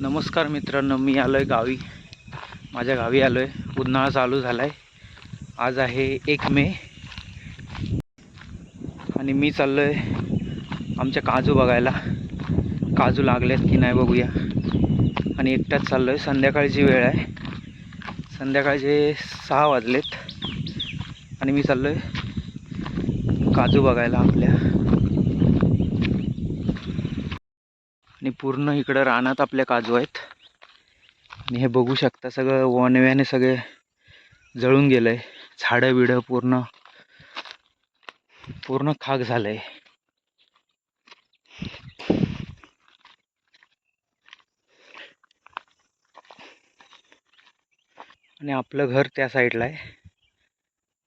नमस्कार मित्रांनो मी आलो आहे गावी. माझ्या गावी आलो आहे उन्हाळा चालू झाला आहे आज आहे एक मे. आणि मी चाललो आहे आमच्या काजू बघायला. काजू लागलेत की नाही बघूया. आणि एकटाच चाललो आहे संध्याकाळची वेळ आहे. संध्याकाळचे सहा वाजलेत. आणि मी चाललो आहे काजू बघायला आपल्या. आणि पूर्ण इकडं रानात आपल्या काजू आहेत. आणि हे बघू शकता सगळं वनव्याने सगळे जळून गेलं आहे झाडं बिडं पूर्ण पूर्ण खाक झालं आहे आणि आपलं घर त्या साईडला आहे.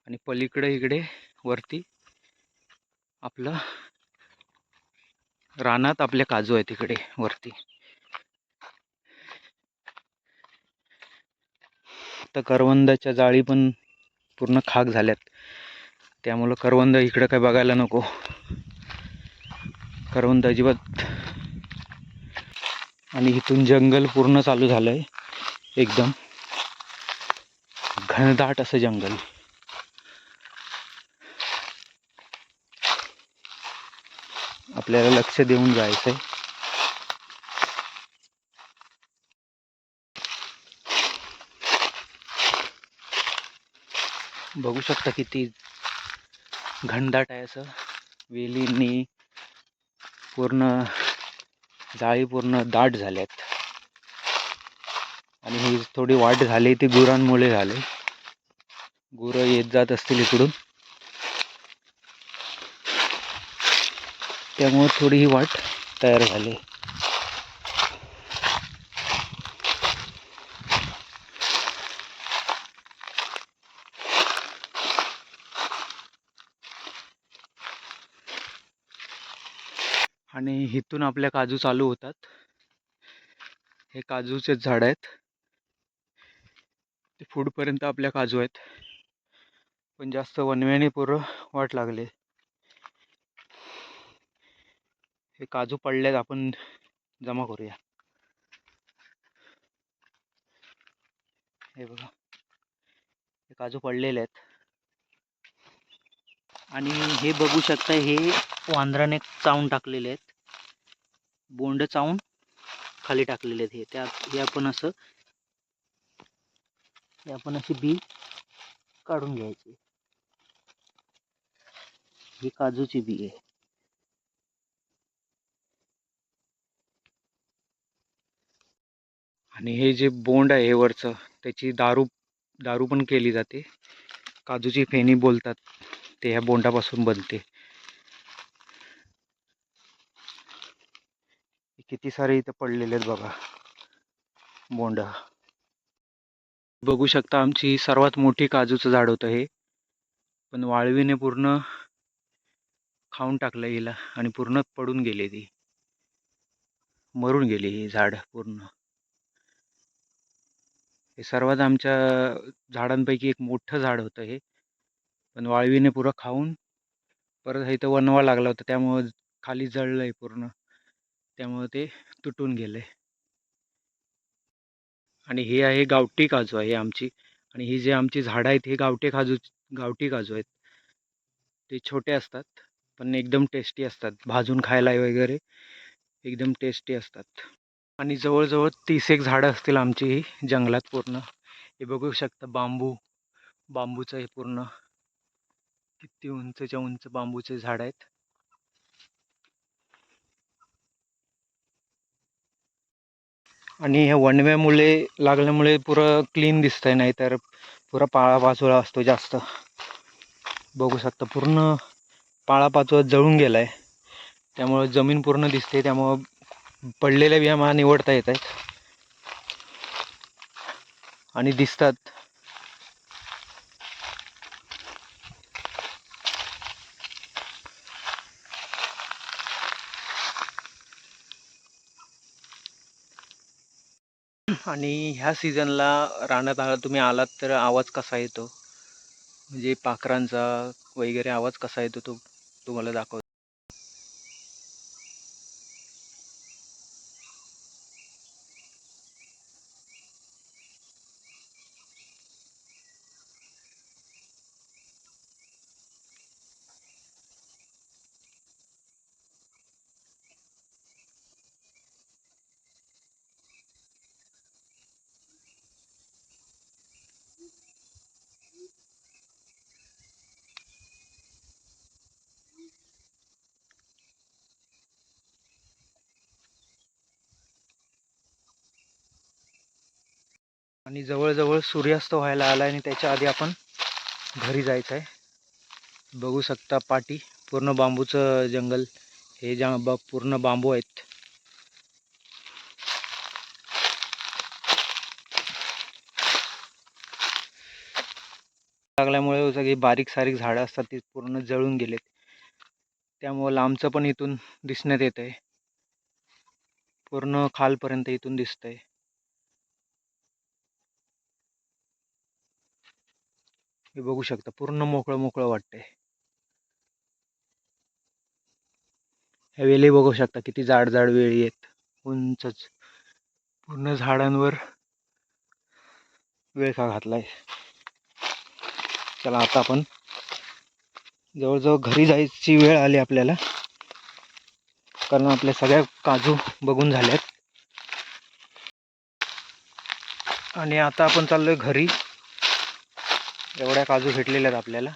आणि पलीकडे इकडे वरती आपलं रानात आपल्या काजू आहे तिकडे वरती. तर करवंदाच्या जाळी पण पूर्ण खाक झाल्यात. त्यामुळं करवंद इकडं काय बघायला नको. करवंद अजिबात आणि इथून जंगल पूर्ण चालू झालं आहे एकदम. घनदाट असं जंगल. आपल्याला लक्ष देऊन जायचं आहे बघू शकता किती घनदाट आहे असं. वेलींनी पूर्ण जाळी पूर्ण दाट झाल्यात. आणि ही थोडी वाट झाली ती गुरांमुळे झाली. गुरं येत जात असतील इकडून. त्यामुळे थोडी ही वाट तयार झाली. आणि इथून आपल्या काजू चालू होतात. हे काजूचेच झाड आहेत. ते फूडपर्यंत आपल्या काजू आहेत. पण जास्त वनव्याने पोरं वाट लागले. हे काजू पडल्यात आपण जमा करूया. हे बघा. हे काजू पडलेले आहेत. आणि हे बघू शकता हे वांद्राने चावून टाकलेले आहेत. बोंड चावून खाली टाकलेले आहेत. हे त्या हे आपण असं हे आपण अशी बी काढून घ्यायची. ही काजूची बी आहे. आणि हे जे बोंड आहे हे वरचं त्याची दारू दारू पण केली जाते. काजूची फेणी बोलतात ते ह्या बोंडापासून बनते. किती सारे इथं पडलेले आहेत बघा बोंड. बघू शकता आमची सर्वात मोठी काजूचं झाड होतं हे. पण वाळवीने पूर्ण खाऊन टाकलं हिला आणि पूर्ण पडून गेली ती. मरून गेली ही झाड पूर्ण. हे सर्वात आमच्या झाडांपैकी एक मोठं झाड होतं हे. पण वाळवीने पुरं खाऊन परत इथं वनवा लागला होता त्यामुळं खाली जळलं आहे पूर्ण. त्यामुळं ते तुटून गेलं. आहे आणि हे आहे गावठी काजू आहे आमची. आणि ही जे आमची झाडं आहेत हे गावठी काजू गावठी काजू आहेत. ते छोटे असतात पण एकदम टेस्टी असतात. भाजून खायला वगैरे एकदम टेस्टी असतात. आणि जवळजवळ तीस एक झाडं असतील आमची ही जंगलात पूर्ण. हे बघू शकता बांबू. बांबूचं हे पूर्ण किती उंचच्या उंच बांबूचे झाड आहेत. आणि ह्या वणव्यामुळे लागल्यामुळे पुरं क्लीन दिसतंय नाही तर पुरा पाळापाचोळा असतो जास्त. बघू शकता पूर्ण पाळापाचोळा जळून गेला आहे त्यामुळं जमीन पूर्ण दिसते त्यामुळं पडलेल्या बिया मला निवडता येत आहेत. आणि दिसतात. आणि ह्या सीझनला रानात आला तुम्ही आलात तर आवाज कसा येतो? म्हणजे पाखरांचा वगैरे आवाज कसा येतो तो तुम्हाला दाखवतो आणि जवळजवळ सूर्यास्त व्हायला आला आणि त्याच्या आधी आपण घरी जायचं आहे. बघू शकता पाटी पूर्ण बांबूचं जंगल. हे जा ब पूर्ण बांबू आहेत. लागल्यामुळे सगळी बारीक सारीक झाडं असतात ती पूर्ण जळून गेलेत. त्यामुळं लांबचं पण इथून दिसण्यात येत आहे पूर्ण खालपर्यंत इथून दिसतंय. हे बघू शकता पूर्ण मोकळं मोकळं वाटतंय. ह्या वेली बघू शकता किती जाड जाड वेळी आहेत. उंचच. पूर्ण झाडांवर वेळ का घातलाय. चला आता आपण जवळजवळ घरी जायची वेळ आली आपल्याला. कारण आपल्या सगळ्या काजू बघून झाल्यात. आणि आता आपण चाललोय घरी. एवढ्या काजू भेटलेल्या आहेत आपल्याला.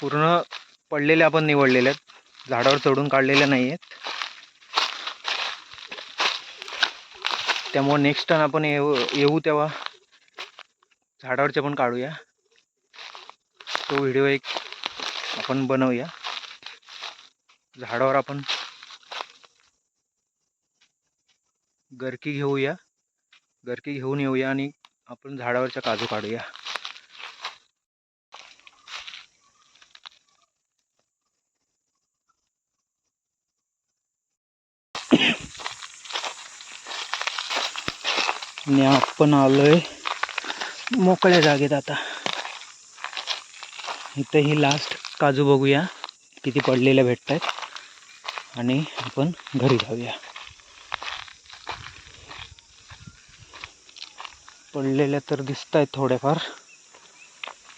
पूर्ण पडलेल्या आपण निवडलेल्या आहेत. झाडावर चढून काढलेल्या नाही आहेत. त्यामुळे नेक्स्ट टाइम आपण येऊ येऊ तेव्हा झाडावरचे पण काढूया. तो व्हिडिओ एक आपण बनवूया. झाडावर आपण गरकी घेऊया. गरकी घेऊन येऊया आणि आपण झाडावरच्या काजू काढूया. आणि आपण आलोय मोकळ्या जागेत आता. इथं ही लास्ट काजू बघूया किती पडलेल्या भेटत आहेत आणि आपण घरी जाऊया. पडलेल्या तर दिसत आहेत थोड्याफार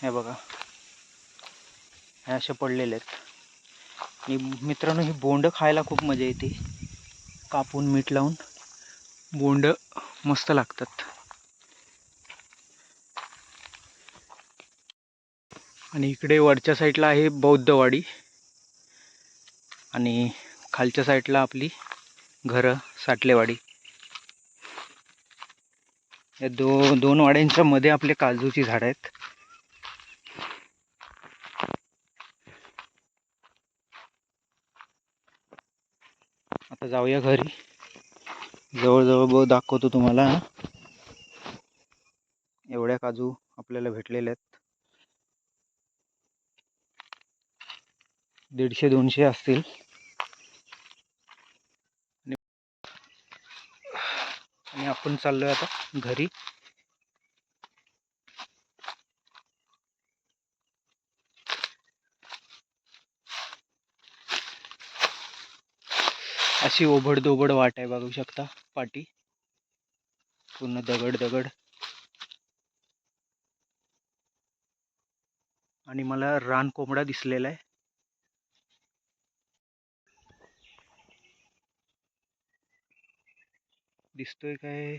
हे बघा. हे असे पडलेले आहेत. आणि मित्रांनो ही बोंड खायला खूप मजा येते. कापून मीठ लावून. बोंड मस्त लागतात. आणि इकडे वरच्या साईडला आहे बौद्धवाडी. आणि खालच्या साईडला आपली घरं साठलेवाडी. या दो दोन वाड्यांच्या मध्ये आपले काजूची झाडं आहेत. आता जाऊया घरी. जवळजवळ ब दाखवतो तुम्हाला. एवढ्या काजू आपल्याला भेटलेल्या आहेत. दीडशे दोनशे असतील. आणि- आपण चाललोय आता घरी. अशी ओबड दोबड वाट आहे बघू शकता. पाटी. पूर्ण दगड दगड. आणि मला रान कोंबडा दिसलेला आहे. दिसतोय काय?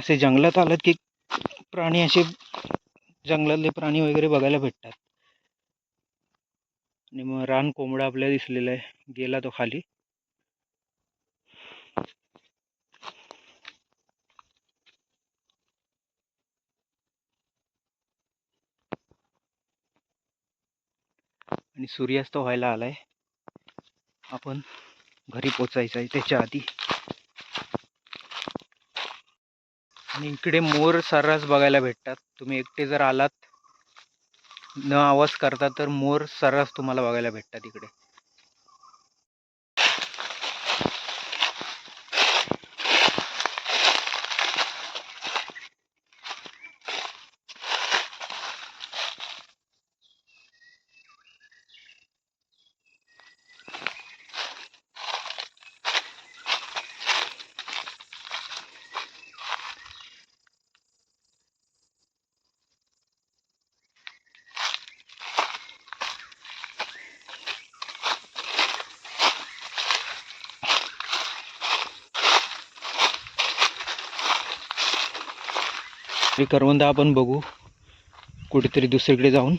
असे जंगलात आलात की प्राणी असे जंगलातले प्राणी वगैरे बघायला भेटतात. आणि मग रान कोंबडा आपल्याला दिसलेला आहे. गेला तो खाली. आणि सूर्यास्त व्हायला आलाय. आपण घरी पोचायचं आहे. त्याच्या आधी आणि इकडे मोर सर्रास बघायला भेटतात. तुम्ही एकटे जर आलात न आवाज करता तर मोर सर्रास तुम्हाला बघायला भेटतात इकडे. ही करवंद आपण बघू कुठेतरी दुसरीकडे जाऊन.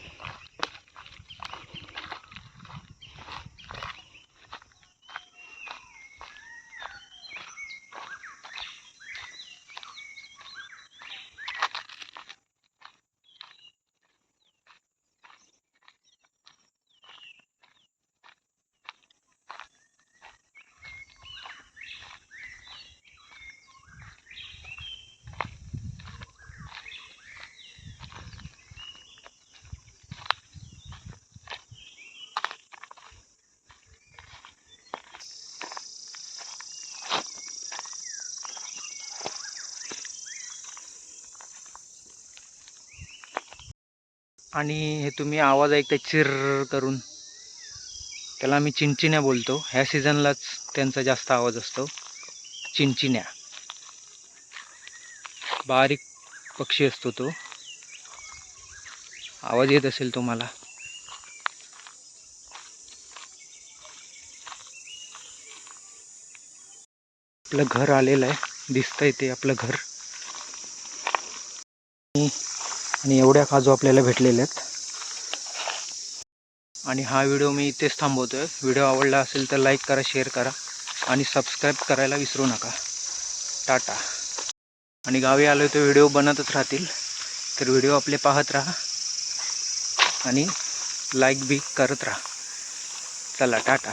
आणि हे तुम्ही आवाज ऐकता चिर करून. त्याला आम्ही चिंचिन्या बोलतो. ह्या सीझनलाच त्यांचा जास्त आवाज असतो. चिंचिन्या बारीक पक्षी असतो तो. आवाज येत असेल तुम्हाला. आपलं घर आलेलं आहे. दिसतंय ते आपलं घर. आणि एवढ्या काजू आपल्याला भेटलेल्या आहेत. आणि हा व्हिडिओ मी इथेच थांबवतोय. व्हिडिओ आवडला असेल तर लाईक करा शेअर करा आणि सबस्क्राईब करायला विसरू नका. टाटा. आणि गावी आलो तर व्हिडिओ बनतच राहतील. तर व्हिडिओ आपले पाहत राहा आणि लाईक बी करत राहा. चला टाटा.